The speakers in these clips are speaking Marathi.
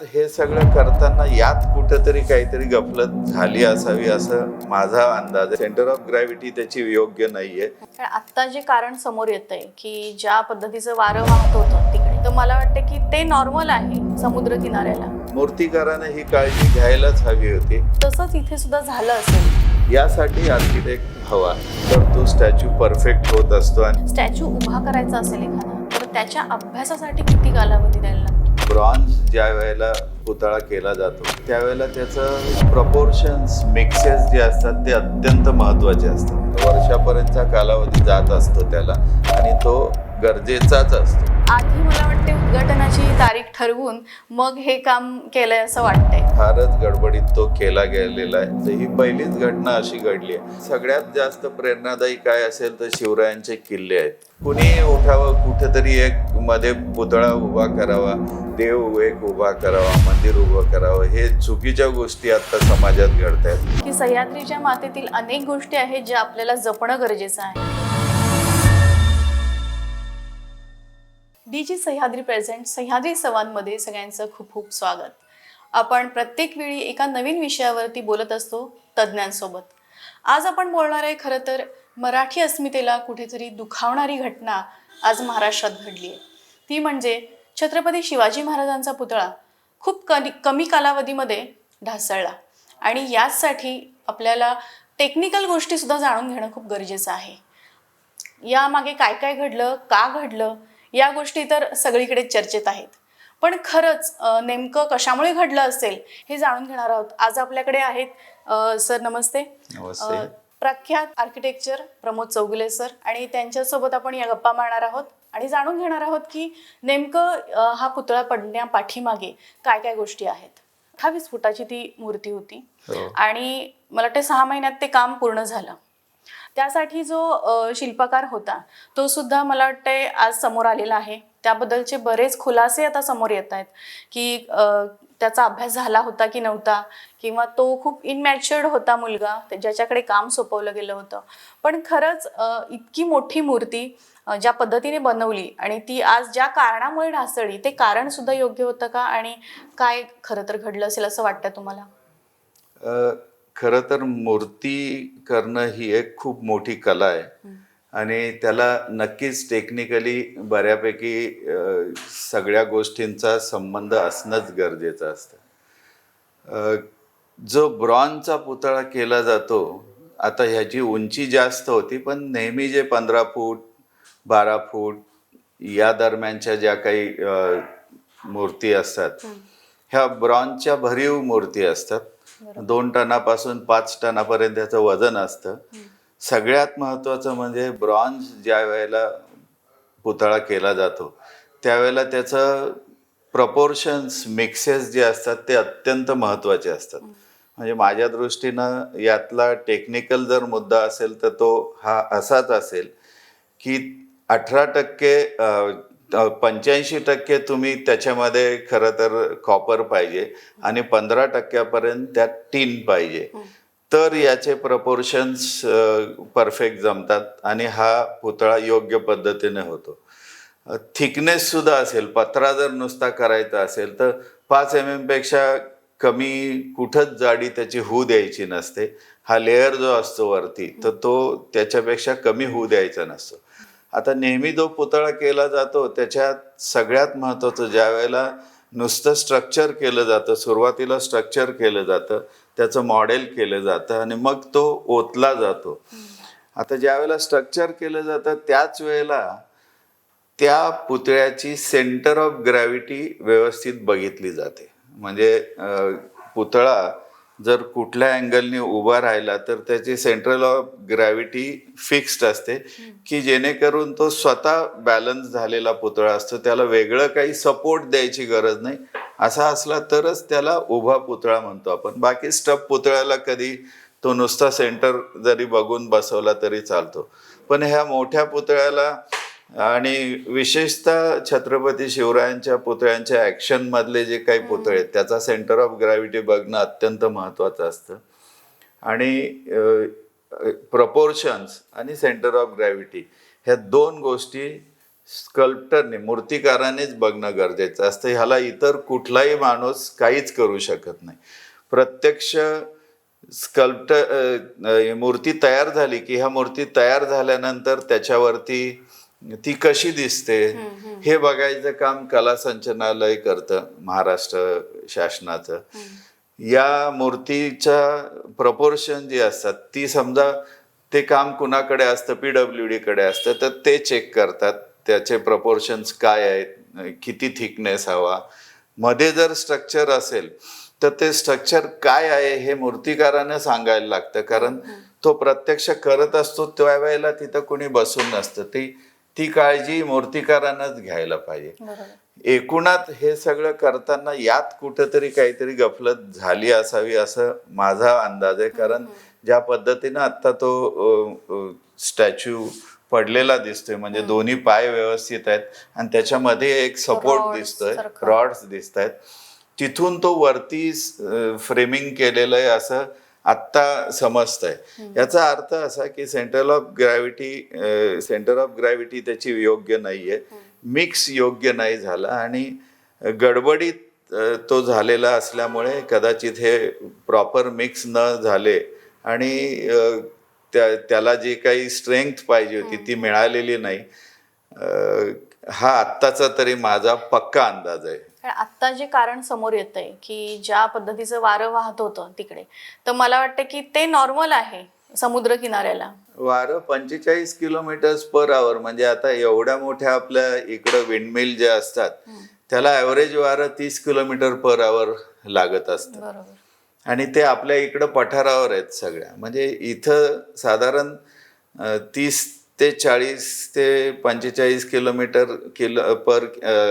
हे सगळं करताना यात कुठेतरी काहीतरी गफलत झाली असावी असं माझा अंदाज आहे. सेंटर ऑफ ग्रॅव्हिटी त्याची योग्य नाहीये. पण आत्ता जे कारण समोर येत आहे की ज्या पद्धतीचं वारं वाहत होतं तिकडे तर मला वाटतं की ते नॉर्मल आहे समुद्र किनाऱ्याला. मूर्तिकाराने ही काळजी घ्यायलाच हवी होती. तसंच इथे सुद्धा झालं असेल. यासाठी आर्किटेक्ट हवा. तर तो स्टॅच्यू परफेक्ट होत असतो आणि स्टॅच्यू उभा करायचा असेल एखादा तर त्याच्या अभ्यासासाठी किती कालावधी द्यायला लागतो? ब्रॉन्झ ज्या वेळेला पुतळा केला जातो त्यावेळेला त्याचं प्रपोर्शन्स मिक्सेस जे असतात ते अत्यंत महत्त्वाचे असतात. वर्षापर्यंतचा कालावधी जात असतो त्याला आणि तो गरजेचाच असतो. आधी मला वाटते उद्घाटनाची तारीख ठरवून मग हे काम केलंय असं वाटतंय. फारच गडबडीत तो केला गेलेला आहे. तर ही पहिलीच घटना अशी घडली आहे. सगळ्यात जास्त प्रेरणादायी काय असेल तर शिवरायांचे किल्ले आहेत. कुणी उठावं कुठेतरी एक मध्ये पुतळा उभा करावा देव एक उभा करावा मंदिर उभं करावं हे चुकीच्या गोष्टी आता समाजात घडत आहेत की सह्याद्रीच्या मातेतील अनेक गोष्टी आहेत ज्या आपल्याला जपणं गरजेचं आहे. D G Sahyadri present Sahyadri संवादमध्ये सगळ्यांचं खूप खूप स्वागत. आपण प्रत्येक वेळी एका नवीन विषयावरती बोलत असतो तज्ज्ञांसोबत. आज आपण बोलणार आहे खरं तर मराठी अस्मितेला कुठेतरी दुखावणारी घटना आज महाराष्ट्रात घडली आहे ती म्हणजे छत्रपती शिवाजी महाराजांचा पुतळा खूप कमी कमी कालावधीमध्ये ढासळला. आणि याचसाठी आपल्याला टेक्निकल गोष्टीसुद्धा जाणून घेणं खूप गरजेचं आहे. यामागे काय काय घडलं का घडलं या गोष्टी तर सगळीकडे चर्चेत आहेत. पण खरंच नेमकं कशामुळे घडलं असेल हे जाणून घेणार आहोत. आज आपल्याकडे आहेत सर नमस्ते. प्रख्यात आर्किटेक्चर प्रमोद चौगुले सर आणि त्यांच्यासोबत आपण या गप्पा मारणार आहोत आणि जाणून घेणार आहोत की नेमकं हा पुतळा पडण्या पाठीमागे काय काय गोष्टी आहेत. अठ्ठावीस फुटाची ती मूर्ती होती हो. आणि मला वाटतं सहा महिन्यात ते काम पूर्ण झालं. त्यासाठी जो शिल्पकार होता तो सुद्धा मला वाटतंय आज समोर आलेला आहे. त्याबद्दलचे बरेच खुलासे आता समोर येत आहेत की त्याचा अभ्यास झाला होता की नव्हता? किंवा तो खूप इनमॅच्युअर्ड होता मुलगा ज्याच्याकडे काम सोपवलं गेलं होतं. पण खरंच इतकी मोठी मूर्ती ज्या पद्धतीने बनवली आणि ती आज ज्या कारणामुळे ढासळली ते कारण सुद्धा योग्य होतं का? आणि काय खरं तर घडलं असेल असं वाटतं तुम्हाला? खरं तर मूर्ती करणं ही एक खूप मोठी कला आहे. आणि त्याला नक्कीच टेक्निकली बऱ्यापैकी सगळ्या गोष्टींचा संबंध असणंच गरजेचं असतं. जो ब्रॉन्झचा पुतळा केला जातो आता ह्याची उंची जास्त होती पण नेहमी जे पंधरा फूट बारा फूट या दरम्यानच्या ज्या काही मूर्ती असतात ह्या ब्रॉन्झच्या भरीव मूर्ती असतात. दोन टनापासून पाच टनापर्यंत त्याचं वजन असतं. सगळ्यात महत्त्वाचं म्हणजे ब्रॉन्झ ज्या वेळेला पुतळा केला जातो त्यावेळेला त्याचं प्रपोर्शन्स मिक्सेस जे असतात ते अत्यंत महत्त्वाचे असतात. म्हणजे माझ्या दृष्टीनं यातला टेक्निकल जर मुद्दा असेल तर तो हा असाच असेल की अठरा टक्के पंच्याऐंशी टक्के तुम्ही त्याच्यामध्ये खरं तर कॉपर पाहिजे आणि पंधरा टक्क्यापर्यंत त्यात टीन पाहिजे. तर याचे प्रपोर्शन्स परफेक्ट जमतात आणि हा पुतळा योग्य पद्धतीने होतो. थिकनेस सुद्धा असेल पत्रा जर नुसता करायचा असेल तर पाच एम एमपेक्षा कमी कुठंच जाडी त्याची होऊ द्यायची नसते. हा लेअर जो असतो वरती तर तो त्याच्यापेक्षा कमी होऊ द्यायचा नसतो. आता नेहमी जो पुतळा केला जातो त्याच्यात सगळ्यात महत्त्वाचं ज्या वेळेला नुसतं स्ट्रक्चर केलं जातं सुरुवातीला स्ट्रक्चर केलं जातं त्याचं मॉडेल केलं जातं आणि मग तो ओतला जातो. आता ज्या वेळेला स्ट्रक्चर केलं जातं त्याच वेळेला त्या पुतळ्याची सेंटर ऑफ ग्रॅव्हिटी व्यवस्थित बघितली जाते. म्हणजे पुतळा जर कुठल्या अँगलने उभा राहिला तर त्याची सेंट्रल ऑफ ग्रॅव्हिटी फिक्स्ड असते की जेणेकरून तो स्वतः बॅलन्स झालेला पुतळा असतो. त्याला वेगळं काही सपोर्ट द्यायची गरज नाही. असा असला तरच त्याला उभा पुतळा म्हणतो आपण. बाकी स्टप पुतळ्याला कधी तो नुसता सेंटर जरी बघून बसवला तरी चालतो. पण ह्या मोठ्या पुतळ्याला आणि विशेषतः छत्रपती शिवरायांच्या पुतळ्यांच्या ॲक्शन मधले जे काही पुतळे आहेत त्याचा सेंटर ऑफ ग्रॅव्हिटी बघणं अत्यंत महत्त्वाचं असतं. आणि प्रपोर्शन्स आणि सेंटर ऑफ ग्रॅव्हिटी ह्या दोन गोष्टी स्कल्प्टरने मूर्तिकारानेच बघणं गरजेचं असतं. ह्याला इतर कुठलाही माणूस काहीच करू शकत नाही. प्रत्यक्ष स्कल्प्टर मूर्ती तयार झाली की ह्या मूर्ती तयार झाल्यानंतर त्याच्यावरती ती कशी दिसते? हे बघायचं काम कला संचनालय करतं महाराष्ट्र शासनाचं. या मूर्तीच्या प्रपोर्शन जी असतात ती समजा ते काम कुणाकडे असतं पी डब्ल्यू डीकडे असतं तर ते चेक करतात. त्याचे प्रपोर्शन्स काय आहेत किती थिकनेस हवा. मध्ये जर स्ट्रक्चर असेल तर ते स्ट्रक्चर काय आहे हे मूर्तिकारानं सांगायला लागतं. कारण तो प्रत्यक्ष करत असतो त्यावेळेला तिथं कोणी बसून नसतं. ती ती काळजी मूर्तिकारानंच घ्यायला पाहिजे. एकूणात हे सगळं करताना यात कुठंतरी काहीतरी गफलत झाली असावी असं माझा अंदाज आहे. कारण ज्या पद्धतीनं आता तो स्टॅच्यू पडलेला दिसतोय म्हणजे दोन्ही पाय व्यवस्थित आहेत आणि त्याच्यामध्ये एक सपोर्ट दिसतोय. रॉड्स दिसत आहेत तिथून तो वरती फ्रेमिंग केलेलं आहे असं आत्ता समजतंय. याचा अर्थ असा की centre of gravity centre of gravity त्याची योग्य नाहीये. मिक्स योग्य नाही झाला आणि गडबडीत तो झालेला असल्यामुळे कदाचित हे प्रॉपर मिक्स न झाले आणि त्या त्याला जी काही स्ट्रेंथ पाहिजे होती ती मिळालेली नाही. हा आत्ताचा तरी माझा पक्का अंदाज आहे. आत्ता जे कारण समोर येत आहे की ज्या पद्धतीचं वारं वाहत होतं तिकडे तर मला वाटतं की ते नॉर्मल आहे समुद्र किनाऱ्याला. वारं पंचेचाळीस किलोमीटर पर आवर म्हणजे आता एवढ्या मोठ्या आपल्या इकडं विंडमिल जे असतात त्याला ॲव्हरेज वारं तीस किलोमीटर पर आवर लागत असतं. आणि ते आपल्या इकडं पठारावर आहेत सगळ्या. म्हणजे इथं साधारण तीस ते चाळीस ते पंचेचाळीस किलोमीटर किलो पर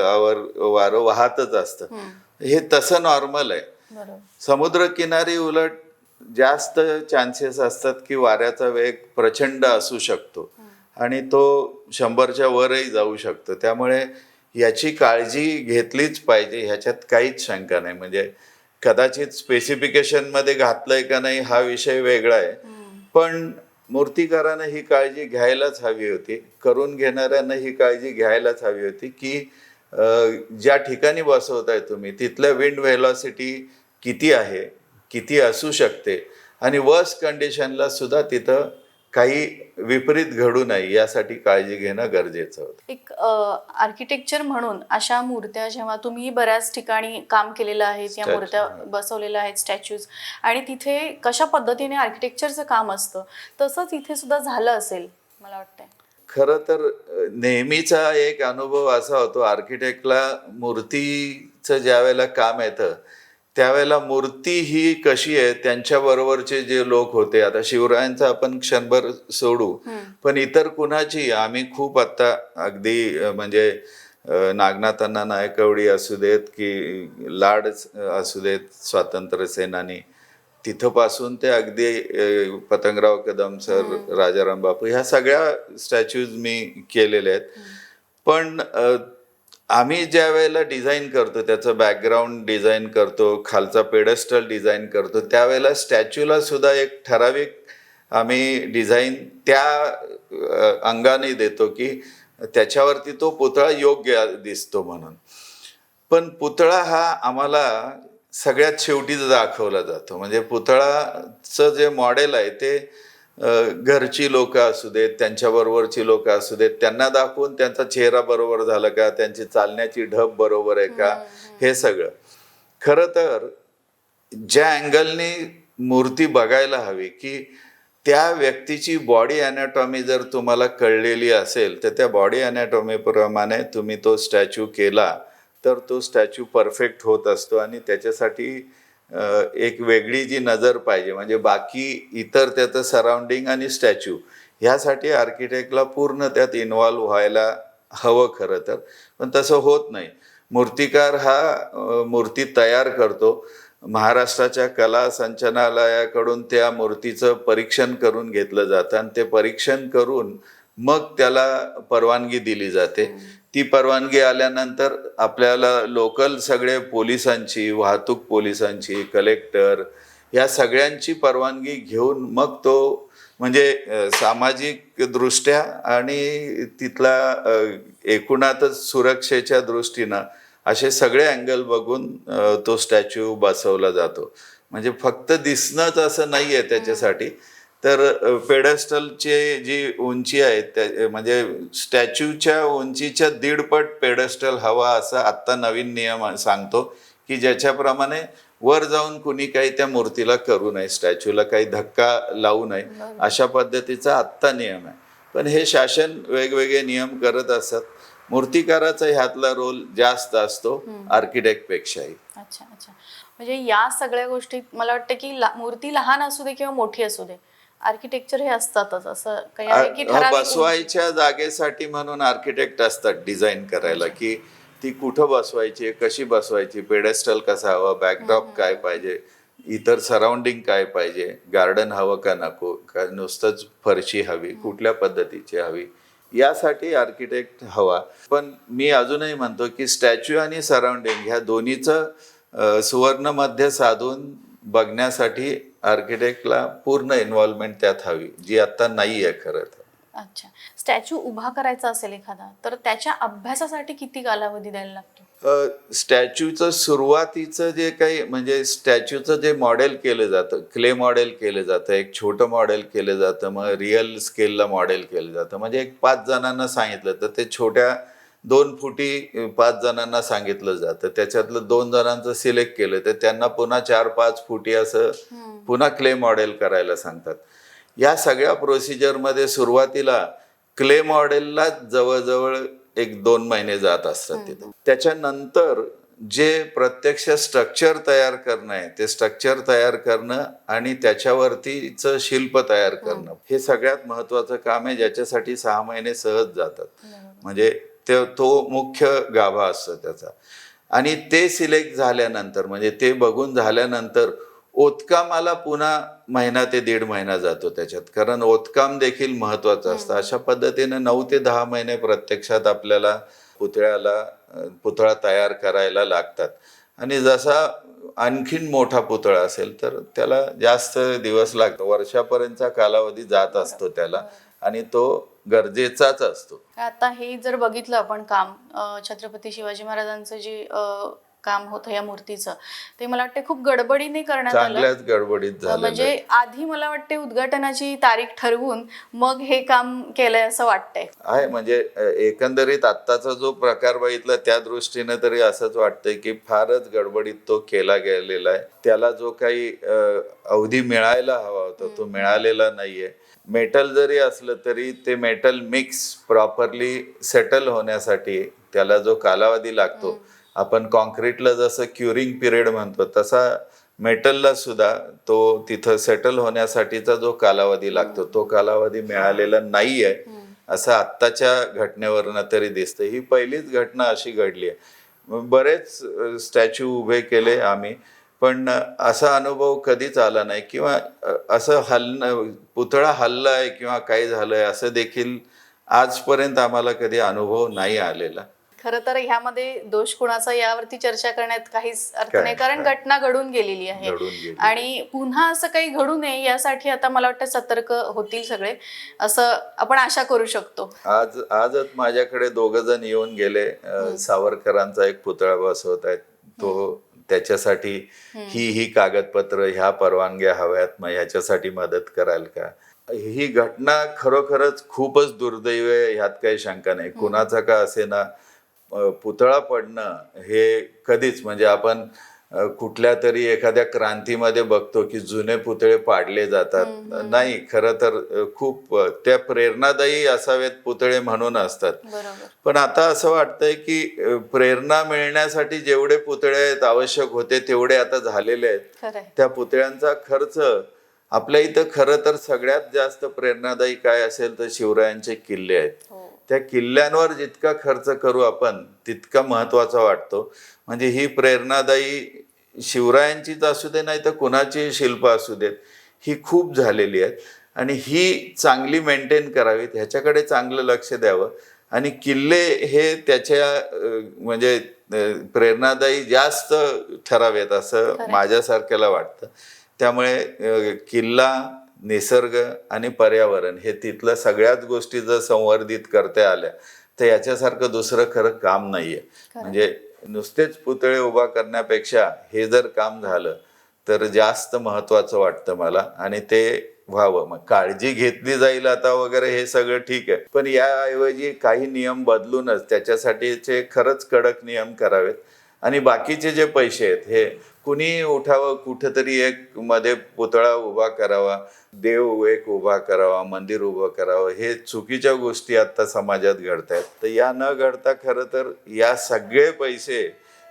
आवर वारं वाहतच असतं. हे. तसं नॉर्मल आहे. बरोबर. समुद्रकिनारी उलट जास्त चान्सेस असतात की वाऱ्याचा वेग प्रचंड असू शकतो. आणि तो शंभरच्या वरही जाऊ शकतो. त्यामुळे याची काळजी घेतलीच पाहिजे. ह्याच्यात काहीच शंका नाही. म्हणजे कदाचित स्पेसिफिकेशनमध्ये घातलंय का नाही हा विषय वेगळा आहे. पण मूर्तिकारानं ही काळजी घ्यायलाच हवी होती. करून घेणाऱ्यांना ही काळजी घ्यायलाच हवी होती की ज्या ठिकाणी बसवताय तुम्ही तिथल्या विंड व्हेलॉसिटी किती आहे किती असू शकते आणि वर्स्ट कंडिशनला सुद्धा तिथं काही विपरीत घडू नये यासाठी काळजी घेणं गरजेचं होतं. एक आर्किटेक्चर म्हणून अशा मूर्त्या जेव्हा तुम्ही बऱ्याच ठिकाणी काम केलेलं आहे या मूर्त्या. बसवलेल्या आहेत स्टॅच्यूज आणि तिथे कशा पद्धतीने आर्किटेक्चरचं काम असतं तसंच इथे सुद्धा झालं असेल मला वाटतंय. खरं तर नेहमीचा एक अनुभव असा होतो आर्किटेक्टला मूर्तीचं ज्या वेळेला काम येतं त्यावेळेला मूर्ती ही कशी आहे त्यांच्या बरोबरचे जे लोक होते आता शिवरायांचा आपण क्षणभर सोडू पण इतर कुणाची? आम्ही खूप आता अगदी म्हणजे नागनाथांना नायकवडी असू देत की लाड असू देत स्वातंत्र्य सेनानी. तिथंपासून ते अगदी पतंगराव कदम सर राजाराम बापू ह्या सगळ्या स्टॅच्यूज मी केलेल्या आहेत. पण आम्ही ज्या वेळेला डिझाईन करतो त्याचं बॅकग्राऊंड डिझाईन करतो खालचा पेडस्टल डिझाईन करतो त्यावेळेला स्टॅच्यूला सुद्धा एक ठराविक आम्ही डिझाईन त्या अंगाने देतो की त्याच्यावरती तो पुतळा योग्य दिसतो म्हणून. पण पुतळा हा आम्हाला सगळ्यात शेवटीच दाखवला जातो. म्हणजे पुतळाचं जे मॉडेल आहे ते घरची लोक असू देत त्यांच्याबरोबरची लोक असू देत त्यांना दाखवून त्यांचा चेहरा बरोबर झाला का त्यांची चालण्याची ढब बरोबर आहे का हे सगळं. खरं तर ज्या अँगलने मूर्ती बघायला हवी की त्या व्यक्तीची बॉडी अनॅटॉमी जर तुम्हाला कळलेली असेल तर त्या बॉडी अनॅटॉमीप्रमाणे तुम्ही तो स्टॅच्यू केला तर तो स्टॅच्यू परफेक्ट होत असतो आणि त्याच्यासाठी एक वेगळी जी नजर पाहिजे म्हणजे बाकी इतर त्याचं सराउंडिंग आणि स्टॅच्यू ह्यासाठी आर्किटेक्टला पूर्ण त्यात इन्व्हॉल्व्ह व्हायला हवं खरं तर. पण तसं होत नाही. मूर्तिकार हा मूर्ती तयार करतो. महाराष्ट्राच्या कला संचनालयाकडून त्या मूर्तीचं परीक्षण करून घेतलं जातं आणि ते परीक्षण करून मग त्याला परवानगी दिली जाते. ती परवानगी आल्यानंतर आपल्याला लोकल सगळे पोलिसांची वाहतूक पोलिसांची कलेक्टर या सगळ्यांची परवानगी घेऊन मग तो म्हणजे सामाजिक दृष्ट्या आणि तिथला एकूणातच सुरक्षेच्या दृष्टीनं असे सगळे अँगल बघून तो स्टॅच्यू बसवला जातो. म्हणजे फक्त दिसणंच असं नाही आहे त्याच्यासाठी. तर पेडस्टलची जी उंची आहे त्या म्हणजे स्टॅच्यूच्या उंचीच्या दीडपट पेडस्टल हवा असा आत्ता नवीन नियम सांगतो की ज्याच्याप्रमाणे वर जाऊन कुणी काही त्या मूर्तीला करू नये स्टॅच्यूला काही धक्का लावू नये अशा पद्धतीचा आत्ता नियम आहे. पण हे शासन वेगवेगळे नियम करत असतात मूर्तिकाराचा ह्यातला रोल जास्त असतो आर्किटेक्टपेक्षाही. अच्छा अच्छा. म्हणजे या सगळ्या गोष्टीत मला वाटतं की मूर्ती लहान असू दे किंवा मोठी असू दे आर्किटेक्चर हे असतातच असं काही आहे की अ- ठराविक बसवायच्या जागेसाठी म्हणून आर्किटेक्ट असतात डिझाईन करायला की ती कुठं बसवायची कशी बसवायची पेडेस्टल कसा हवा बॅकड्रॉप काय पाहिजे इतर सराउंडिंग काय पाहिजे गार्डन हवं का नको का नुसतंच फरशी हवी कुठल्या पद्धतीची हवी यासाठी आर्किटेक्ट हवा. पण मी अजूनही म्हणतो की स्टॅच्यू आणि सराउंडिंग ह्या दोन्हीचं अ, सुवर्ण मध्य साधून बघण्यासाठी आर्किटेक्टला पूर्ण इन्व्हॉल्वमेंट त्यात हवी जी आता नाही आहे खरं तर. अच्छा. स्टॅच्यू उभा करायचा असेल एखादा तर त्याच्या अभ्यासासाठी किती कालावधी द्यायला लागतो? स्टॅच्यूचं सुरुवातीचं जे काही म्हणजे स्टॅच्यूचं जे मॉडेल केलं जातं क्ले मॉडेल केलं जातं एक छोटं मॉडेल केलं जातं मग रिअल स्केलला मॉडेल केलं जातं म्हणजे एक पाच जणांना सांगितलं तर ते छोट्या दोन फुटी पाच जणांना सांगितलं जातं. त्याच्यातलं दोन जणांचं सिलेक्ट केलं तर त्यांना पुन्हा चार पाच फुटी असं पुन्हा क्ले मॉडेल करायला सांगतात. या सगळ्या प्रोसिजरमध्ये सुरुवातीला क्ले मॉडेलला जवळजवळ एक दोन महिने जात असतात तिथे. त्याच्यानंतर जे प्रत्यक्ष स्ट्रक्चर तयार करणं आहे ते स्ट्रक्चर तयार करणं आणि त्याच्यावरतीच शिल्प तयार करणं हे सगळ्यात महत्वाचं काम आहे ज्याच्यासाठी सहा महिने सहज जातात. म्हणजे ते तो मुख्य गाभा असतो त्याचा. आणि ते सिलेक्ट झाल्यानंतर म्हणजे ते बघून झाल्यानंतर ओतकामाला पुन्हा महिना ते दीड महिना जातो त्याच्यात. कारण ओतकाम देखील महत्वाचं असतं. अशा पद्धतीने नऊ ते दहा महिने प्रत्यक्षात आपल्याला पुतळ्याला पुतळा तयार करायला लागतात. आणि जसा आणखीन मोठा पुतळा असेल तर त्याला जास्त दिवस लागतो. वर्षापर्यंतचा कालावधी जात असतो त्याला. आणि तो गरजेचाच असतो. आता हे जर बघितलं आपण काम छत्रपती शिवाजी महाराजांचं जे काम होतं या मूर्तीचं. ते मला वाटते खूप गडबडीने करण्यात आलं. चांगल्याच गडबडीत झालं म्हणजे आधी मला वाटते उद्घाटनाची तारीख ठरवून मग हे काम केलंय असं वाटतंय. आहे म्हणजे अ, एकंदरीत आत्ताचा जो प्रकार बघितला त्या दृष्टीने तरी असंच वाटतंय की फारच गडबडीत तो केला गेलेला आहे. त्याला जो काही अ, अवधी मिळायला हवा होता तो मिळालेला नाहीये. मेटल जरी असलं तरी ते मेटल मिक्स प्रॉपरली सेटल होण्यासाठी त्याला जो कालावधी लागतो आपण कॉन्क्रीटला जसं क्युरिंग पिरियड म्हणतो तसा मेटलला सुद्धा तो तिथं सेटल होण्यासाठीचा जो कालावधी लागतो तो कालावधी मिळालेला नाही आहे असं आत्ताच्या घटनेवरनं तरी दिसतं ही पहिलीच घटना अशी घडली आहे बरेच स्टॅच्यू उभे केले आम्ही पण असा अनुभव कधीच आला नाही. किंवा असं हलणं पुतळा हल्लाय किंवा काय झालंय असं देखील आजपर्यंत आम्हाला कधी अनुभव नाही आलेला. खरं तर ह्यामध्ये दोष कुणाचा यावरती चर्चा करण्यात काहीच अर्थ नाही. कारण. घटना घडून गेलेली आहे. आणि पुन्हा असं काही घडू नये यासाठी आता मला वाटतं सतर्क होतील सगळे. असं आपण आशा करू शकतो. आज आजच माझ्याकडे दोघ जण येऊन गेले. सावरकरांचा एक पुतळा बसवत आहेत तो त्याच्यासाठी ही ही कागदपत्र ह्या परवानग्या हव्यात. मग ह्याच्यासाठी मदत कराल का? ही घटना खरोखरच खूपच दुर्दैव आहे. ह्यात काही शंका नाही. कुणाचा का असेना अ, पुतळा पडणं हे कधीच म्हणजे आपण कुठल्या तरी एखाद्या क्रांतीमध्ये बघतो की जुने पुतळे पाडले जातात. नाही खरं तर खूप त्या प्रेरणादायी असावेत पुतळे म्हणून असतात. पण आता असं वाटतंय की प्रेरणा मिळण्यासाठी जेवढे पुतळे आहेत आवश्यक होते तेवढे आता झालेले आहेत. त्या पुतळ्यांचा खर्च आपल्या इथं खरं तर सगळ्यात जास्त प्रेरणादायी काय असेल तर शिवरायांचे किल्ले आहेत. त्या किल्ल्यांवर जितका खर्च करू आपण तितका महत्त्वाचा वाटतो. म्हणजे ही प्रेरणादायी शिवरायांचीच असू दे नाही तर कुणाची शिल्प असू देत ही खूप झालेली आहेत. आणि ही चांगली मेंटेन करावीत ह्याच्याकडे चांगलं लक्ष द्यावं. आणि किल्ले हे त्याच्या म्हणजे प्रेरणादायी जास्त ठरावेत असं. माझ्यासारख्याला वाटतं. त्यामुळे किल्ला निसर्ग आणि पर्यावरण हे तिथलं सगळ्याच गोष्टी जर संवर्धित करता आल्या तर याच्यासारखं दुसरं खरं काम नाहीये. म्हणजे नुसतेच पुतळे उभा करण्यापेक्षा हे जर काम झालं तर जास्त महत्वाचं वाटतं मला आणि ते व्हावं. मग काळजी घेतली जाईल आता वगैरे हे सगळं ठीक आहे. पण याऐवजी काही नियम बदलूनच त्याच्यासाठीचे खरंच कडक नियम करावेत. आणि बाकीचे जे पैसे आहेत हे कुणी उठावं कुठंतरी एक मध्ये पुतळा उभा करावा देव एक उभा करावा मंदिर उभं करावं हे चुकीच्या गोष्टी आता समाजात घडत आहेत तर या न घडता खरं तर या सगळे पैसे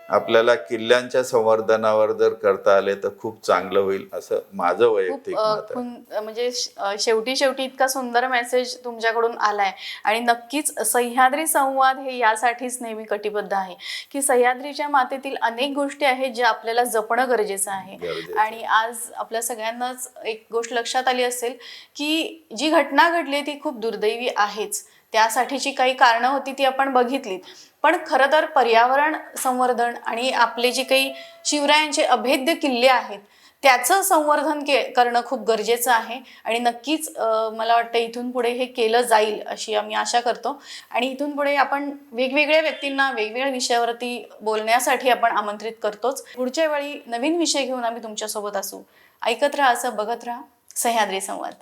आपल्याला किल्ल्यांच्या संवर्धनावर जर करता आले तर खूप चांगलं होईल असं माझं वैयक्तिक मत आहे. म्हणजे श- शेवटी शेवटी इतका सुंदर मेसेज तुमच्याकडून आलाय. आणि नक्कीच सह्याद्री संवाद हे यासाठीच नेहमी कटिबद्ध आहे. की सह्याद्रीच्या मातेतील अनेक गोष्टी आहेत ज्या आपल्याला जपणं गरजेचं आहे. गरजेचं आणि आज आपल्या सगळ्यांनाच एक गोष्ट लक्षात आली असेल की जी घटना घडली ती खूप दुर्दैवी आहेच. त्यासाठीची काही कारणं होती ती आपण बघितलीत. पण खरं तर पर्यावरण संवर्धन आणि आपले जे काही शिवरायांचे अभेद्य किल्ले आहेत त्याचं संवर्धन के करणं खूप गरजेचं आहे. आणि नक्कीच मला वाटतं इथून पुढे हे केलं जाईल अशी आम्ही आशा करतो. आणि इथून पुढे आपण वेगवेगळ्या व्यक्तींना वेगवेगळ्या विषयावरती बोलण्यासाठी आपण आमंत्रित करतोच. पुढच्या वेळी नवीन विषय घेऊन आम्ही तुमच्यासोबत असू. ऐकत राहा असं बघत राहा. सह्याद्री संवाद.